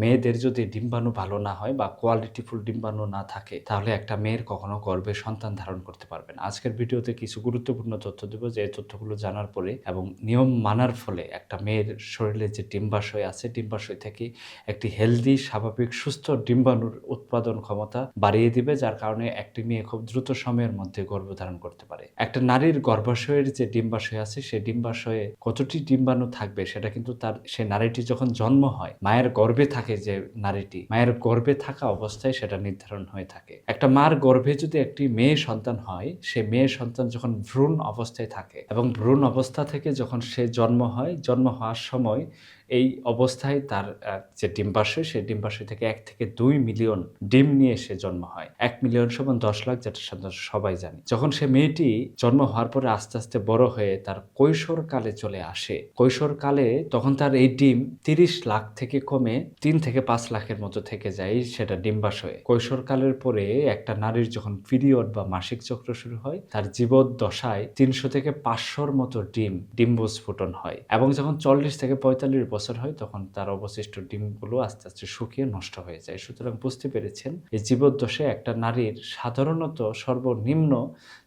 মেয়েদের যদি ডিম্বাণু ভালো না হয় বা কোয়ালিটিফুল ডিম্বাণু না থাকে, তাহলে একটা মেয়ের কখনো গর্ভে সন্তান ধারণ করতে পারবে না। আজকের ভিডিওতে কিছু গুরুত্বপূর্ণ তথ্য দেবো, যে তথ্যগুলো জানার পরে এবং নিয়ম মানার ফলে একটা মেয়ের শরীরে যে ডিম্বাশয় আছে, ডিম্বাশয় থেকে একটি হেলদি স্বাভাবিক, সুস্থ ডিম্বাণুর উৎপাদন ক্ষমতা বাড়িয়ে দিবে, যার কারণে একটি মেয়ে খুব দ্রুত সময়ের মধ্যে গর্ভধারণ করতে পারে। একটা নারীর গর্ভাশয়ের যে ডিম্বাশয় আছে সেই ডিম্বাশয়ে কতটি ডিম্বাণু থাকবে, সেটা কিন্তু তার, সে নারীটি যখন জন্ম হয়, মায়ের গর্ভে থাকে যে নারীটি, মায়ের গর্ভে থাকা অবস্থায় সেটা নির্ধারণ হয়ে থাকে। একটা মার গর্ভে যদি একটি মেয়ে সন্তান হয়, সে মেয়ে সন্তান যখন ভ্রূণ অবস্থায় থাকে এবং ভ্রূণ অবস্থা থেকে যখন সে জন্ম হয়, জন্ম হওয়ার সময় এই অবস্থায় তার যে ডিম্বাশয়, সেই ডিম্বাশয় থেকে এক থেকে দুই মিলিয়ন ডিম নিয়ে সে জন্ম হয়। এক মিলিয়ন সমান দশ লাখ, যেটা সাধারণত সবাই জানে। যখন সে মেয়েটি জন্ম হওয়ার পরে আস্তে আস্তে বড় হয়ে তার কৈশোর কালে চলে আসে। কৈশোর কালে তখন তার এই ডিম তিরিশ লাখ থেকে কমে তিন থেকে পাঁচ লাখের মতো থেকে যায় সেটা ডিম্বাশয়ে। কৈশোর কালের পরে একটা নারীর যখন পিরিয়ড বা মাসিক চক্র শুরু হয়, তার জীবদ্দশায় তিনশো থেকে পাঁচশোর মতো ডিম ডিম্বস্ফুটন হয় এবং যখন চল্লিশ থেকে পঁয়তাল্লিশ বছর হয়, তখন তার অবশিষ্ট ডিমগুলো আস্তে আস্তে শুকিয়ে নষ্ট হয়ে যায়। সুতরাং বুঝতে পেরেছেন, এই জীবদ্দশায় একটা নারীর সাধারণত সর্বনিম্ন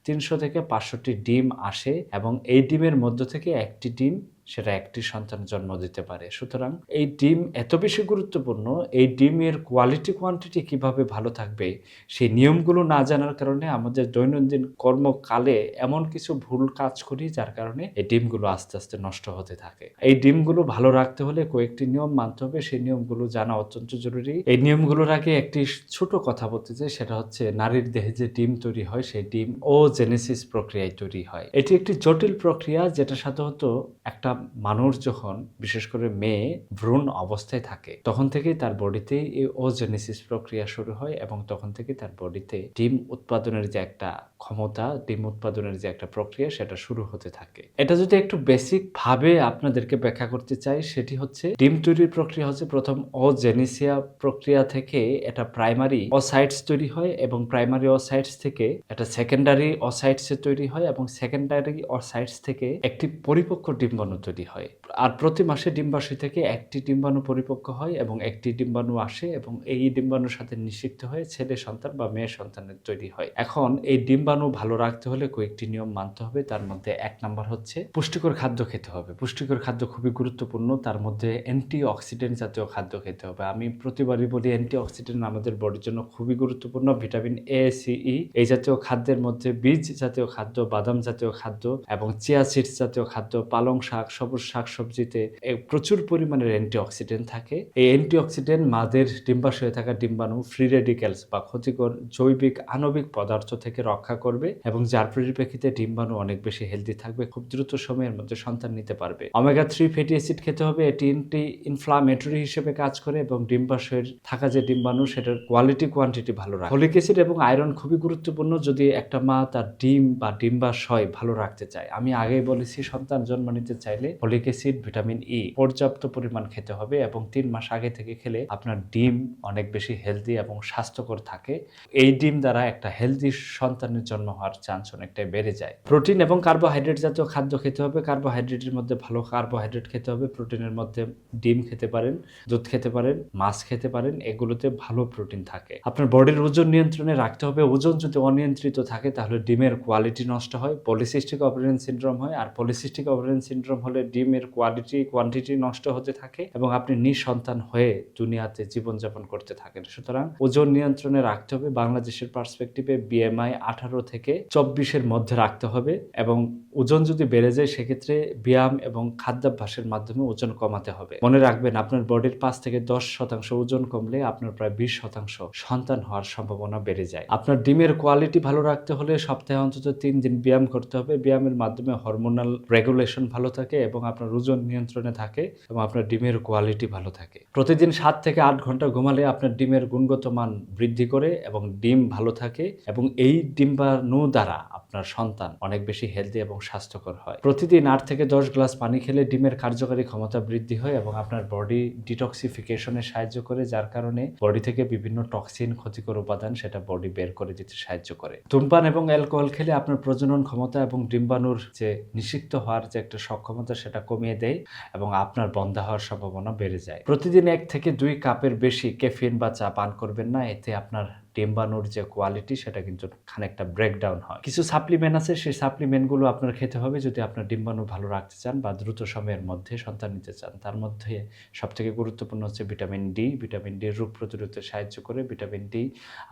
তিনশো থেকে পাঁচশোটি ডিম আসে এবং এই ডিমের মধ্য থেকে একটি ডিম সেটা একটি সন্তান জন্ম দিতে পারে। সুতরাং এই ডিম এত বেশি গুরুত্বপূর্ণ, এই ডিমের কোয়ালিটি কোয়ান্টিটি কীভাবে ভালো থাকবে, সেই নিয়মগুলো না জানার কারণে আমাদের দৈনন্দিন কর্মকালে এমন কিছু ভুল কাজ করি যার কারণে এই ডিমগুলো আস্তে আস্তে নষ্ট হতে থাকে। এই ডিমগুলো ভালো রাখতে হলে কয়েকটি নিয়ম মানতে হবে, সেই নিয়মগুলো জানা অত্যন্ত জরুরি। এই নিয়মগুলোর আগে একটি ছোট কথা বলতে চাই, সেটা হচ্ছে নারীর দেহে যে ডিম তৈরি হয়, সেই ডিম ও জেনেসিস প্রক্রিয়ায় তৈরি হয়। এটি একটি জটিল প্রক্রিয়া, যেটা সাধারণত একটা মানুষ যখন, বিশেষ করে মেয়ে, ভ্রূণ অবস্থায় থাকে, তখন থেকেই তার বডিতে এই ওজেনেসিস প্রক্রিয়া শুরু হয় এবং তখন থেকে তার বডিতে ডিম উৎপাদনের যে একটা ক্ষমতা, ডিম উৎপাদনের যে একটা প্রক্রিয়া সেটা শুরু হতে থাকে। এটা যদি একটু বেসিক ভাবে আপনাদেরকে ব্যাখ্যা করতে চাই, সেটি হচ্ছে ডিম তৈরির প্রক্রিয়া হচ্ছে প্রথম অজেনেসিয়া প্রক্রিয়া থেকে এটা প্রাইমারি অসাইটস তৈরি হয় এবং প্রাইমারি অসাইটস থেকে এটা সেকেন্ডারি অসাইটসে তৈরি হয় এবং সেকেন্ডারি অসাইটস থেকে একটি পরিপক্ক ডিম্বাণু তৈরি হয়। আর প্রতি মাসে ডিম্বাশয় থেকে একটি ডিম্বাণু পরিপক্ক হয় এবং একটি ডিম্বাণু আসে এবং এই ডিম্বাণুর সাথে নিষিক্ত হয়ে ছেলে সন্তান বা মেয়ে সন্তানের তৈরি হয়। এখন এই ডিম্বাণু ভালো রাখতে হলে কয়েকটি নিয়ম মানতে হবে, তার মধ্যে এক নাম্বার হচ্ছে পুষ্টিকর খাদ্য খেতে হবে। পুষ্টিকর খাদ্য খুবই গুরুত্বপূর্ণ, তার মধ্যে অ্যান্টি অক্সিডেন্ট জাতীয় খাদ্য খেতে হবে। আমি প্রতিবারই বলি অ্যান্টি অক্সিডেন্ট আমাদের বডির জন্য খুবই গুরুত্বপূর্ণ, ভিটামিন এ সি ই এই জাতীয় খাদ্যের মধ্যে বীজ জাতীয় খাদ্য, বাদাম জাতীয় খাদ্য এবং চিয়া সিডস জাতীয় খাদ্য, পালং শাক সবুজ শাক সবজিতে প্রচুর পরিমাণের অ্যান্টি অক্সিডেন্ট থাকে। এই অ্যান্টি অক্সিডেন্ট মাদের ডিম্বাশয়ে থাকা ডিম্বাণু ফ্রি রেডিক্যালস বা ক্ষতিকর জৈবিক আণবিক পদার্থ থেকে রক্ষা করবে এবং যার পরিপ্রেক্ষিতে ডিম্বাণু অনেক বেশি হেলদি থাকবে, খুব দ্রুত সময়ের মধ্যে সন্তান নিতে পারবে। অমেগা থ্রি ফ্যাটি অ্যাসিড খেতে হবে, এটি অ্যান্টি ইনফ্লামেটরি হিসেবে কাজ করে এবং ডিম্বাশয়ের থাকা যে ডিম্বাণু, সেটার কোয়ালিটি কোয়ান্টিটি ভালো রাখে। ফলিক অ্যাসিড এবং আয়রন খুবই গুরুত্বপূর্ণ যদি একটা মা তার ডিম বা ডিম্বাশয় ভালো রাখতে চায়। আমি আগেই বলেছি, সন্তান জন্ম নিতে চাইলে ফলিক অ্যাসিড ভিটামিন ই পর্যাপ্ত পরিমাণ খেতে হবে এবং তিন মাস আগে থেকে খেলে আপনার ডিম অনেক বেশি হেলদি এবং স্বাস্থ্যকর থাকে। এই ডিম দ্বারা একটা হেলদি সন্তানের জন্ম হওয়ার চান্স অনেকটাই বেড়ে যায়। প্রোটিন এবং কার্বোহাইড্রেট জাতীয় খাদ্য খেতে হবে। কার্বোহাইড্রেটের মধ্যে ভালো কার্বোহাইড্রেট খেতে হবে। প্রোটিনের মধ্যে ডিম খেতে পারেন, দুধ খেতে পারেন, মাছ খেতে পারেন, এগুলোতে ভালো প্রোটিন থাকে। আপনার বডির ওজন নিয়ন্ত্রণে রাখতে হবে। ওজন যদি অনিয়ন্ত্রিত থাকে তাহলে ডিমের কোয়ালিটি নষ্ট হয় পলিসিস্টিক অপারেন সিন্ড্রোম হয়, আর পলিসিস্টিক অপারেন সিন্ড্রোম হলে ডিমের কোয়ালিটি কোয়ান্টিটি নষ্ট হতে থাকে এবং আপনি নিঃসন্তান হয়ে দুনিয়াতে জীবনযাপন করতে থাকেন। সুতরাং ওজন নিয়ন্ত্রণে রাখতে হবে। বাংলাদেশের পার্সপেক্টিভে বিএমআই আঠারো থেকে চব্বিশের মধ্যে রাখতে হবে এবং ওজন যদি বেড়ে যায়, সেক্ষেত্রে ব্যায়াম এবং খাদ্যাভ্যাসের মাধ্যমে ওজন কমাতে হবে। মনে রাখবেন, আপনার বডির পাঁচ থেকে দশ শতাংশ ওজন কমলে আপনার প্রায় বিশ শতাংশ সন্তান হওয়ার সম্ভাবনা বেড়ে যায়। আপনার ডিমের কোয়ালিটি ভালো রাখতে হলে সপ্তাহে অন্তত তিন দিন ব্যায়াম করতে হবে। ব্যায়ামের মাধ্যমে হরমোনাল রেগুলেশন ভালো থাকে এবং আপনার ওজন নিয়ন্ত্রণে থাকে এবং আপনার ডিমের কোয়ালিটি ভালো থাকে। প্রতিদিন সাত থেকে আট ঘণ্টা ঘুমালে আপনার ডিমের গুণগত মান বৃদ্ধি করে এবং ডিম ভালো থাকে এবং এই ডিম্বাণু দ্বারা আপনার সন্তান অনেক বেশি হেলদি এবং স্বাস্থ্যকর হয়। প্রতিদিন আট থেকে দশ গ্লাস পানি খেলে ডিমের কার্যকারী ক্ষমতা বৃদ্ধি হয় এবং আপনার বডি ডিটক্সিফিকেশনে সাহায্য করে, যার কারণে বডি থেকে বিভিন্ন টক্সিন ক্ষতিকর উপাদান সেটা বডি বের করে দিতে সাহায্য করে। ধূমপান এবং অ্যালকোহল খেলে আপনার প্রজনন ক্ষমতা এবং ডিম্বাণুর যে নিষিক্ত হওয়ার যে একটা সক্ষমতা ক্ষমতা সেটা কমিয়ে দেয় এবং আপনার বন্ধ হওয়ার সম্ভাবনা বেড়ে যায়। প্রতিদিন এক থেকে দুই কাপের বেশি ক্যাফিন বা চা পান করবেন না, এতে আপনার ডিম্বাণুর যে কোয়ালিটি সেটা কিন্তু খানিকটা ব্রেকডাউন হয়। কিছু সাপ্লিমেন্ট আছে, সেই সাপ্লিমেন্টগুলো আপনার খেতে হবে যদি আপনার ডিম্বাণু ভালো রাখতে চান বা দ্রুত সময়ের মধ্যে সন্তান নিতে চান। তার মধ্যে সবথেকে গুরুত্বপূর্ণ হচ্ছে ভিটামিন ডি ভিটামিন ডি রোগ প্রতিরোধে সাহায্য করে। ভিটামিন ডি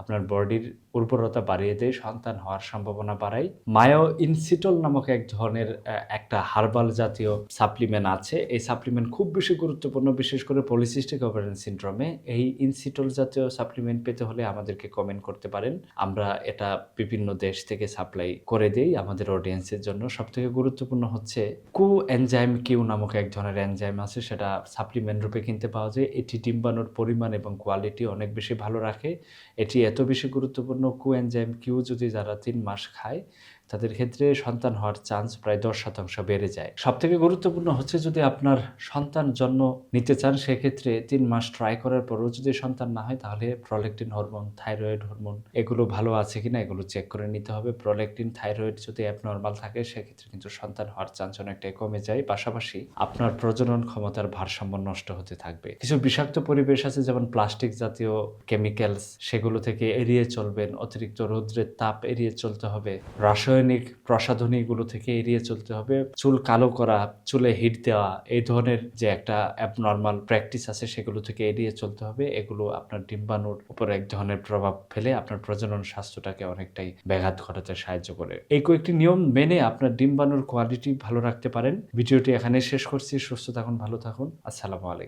আপনার বডির উর্বরতা বাড়িয়ে দেয়, সন্তান হওয়ার সম্ভাবনা বাড়ায়। মায়ো ইনসিটল নামক এক ধরনের একটা হার্বাল জাতীয় সাপ্লিমেন্ট আছে। এই সাপ্লিমেন্ট খুব বেশি গুরুত্বপূর্ণ, বিশেষ করে পলিসিস্টিক ওভারিয়ান সিনড্রোমে এই ইনসিটল জাতীয় সাপ্লিমেন্ট পেতে হলে আমাদেরকে কমেন্ট করতে পারেন। আমরা এটা বিভিন্ন দেশ থেকে সাপ্লাই করে দেই আমাদের অডিয়েন্সের জন্য। সবথেকে গুরুত্বপূর্ণ হচ্ছে কু এনজাইম কিউ নামক এক ধরনের এনজাইম আছে, সেটা সাপ্লিমেন্ট রূপে কিনতে পাওয়া যায়। এটি ডিম্বানোর পরিমাণ এবং কোয়ালিটি অনেক বেশি ভালো রাখে। এটি এত বেশি গুরুত্বপূর্ণ কু এনজাইম কিউ যদি যারা তিন মাস খায় তাদের ক্ষেত্রে সন্তান হওয়ার চান্স প্রায় দশ শতাংশ বেড়ে যায়। সব থেকে গুরুত্বপূর্ণ হচ্ছে যদি আপনার সন্তান জন্ম নিতে চান, সেক্ষেত্রে তিন মাস ট্রাই করার পরও যদি সন্তান না হয়, তাহলে প্রলেকটিন হরমোন থাইরয়েড হরমোন এগুলো ভালো আছে কিনা এগুলো চেক করে নিতে হবে। প্রলেকটিন থাইরয়েড যদি অ্যাবনর্মাল থাকে, সেক্ষেত্রে কিন্তু সন্তান হওয়ার চান্স অনেকটাই কমে যায়। পাশাপাশি আপনার প্রজনন ক্ষমতার ভারসাম্য নষ্ট হতে থাকবে। কিছু বিষাক্ত পরিবেশ আছে, যেমন প্লাস্টিক জাতীয় কেমিক্যালস সেগুলো থেকে এড়িয়ে চলবেন। অতিরিক্ত রৌদ্রের তাপ এড়িয়ে চলতে হবে। রাসায়নিক প্রসাধনীগুলো থেকে এড়িয়ে চলতে হবে। চুল কালো করা, চুলে হিট দেওয়া, এই ধরনের যে একটা অ্যাবনর্মাল প্র্যাকটিস আছে সেগুলো থেকে এড়িয়ে চলতে হবে। এগুলো আপনার ডিম্বাণুর উপর এক ধরনের প্রভাব ফেলে আপনার প্রজনন স্বাস্থ্যটাকে অনেকটাই ব্যাঘাত ঘটাতে সাহায্য করে। এই কয়েকটি নিয়ম মেনে আপনার ডিম্বাণুর কোয়ালিটি ভালো রাখতে পারেন। ভিডিওটি এখানে শেষ করছি। সুস্থ থাকুন, ভালো থাকুন। আসসালামু আলাইকুম।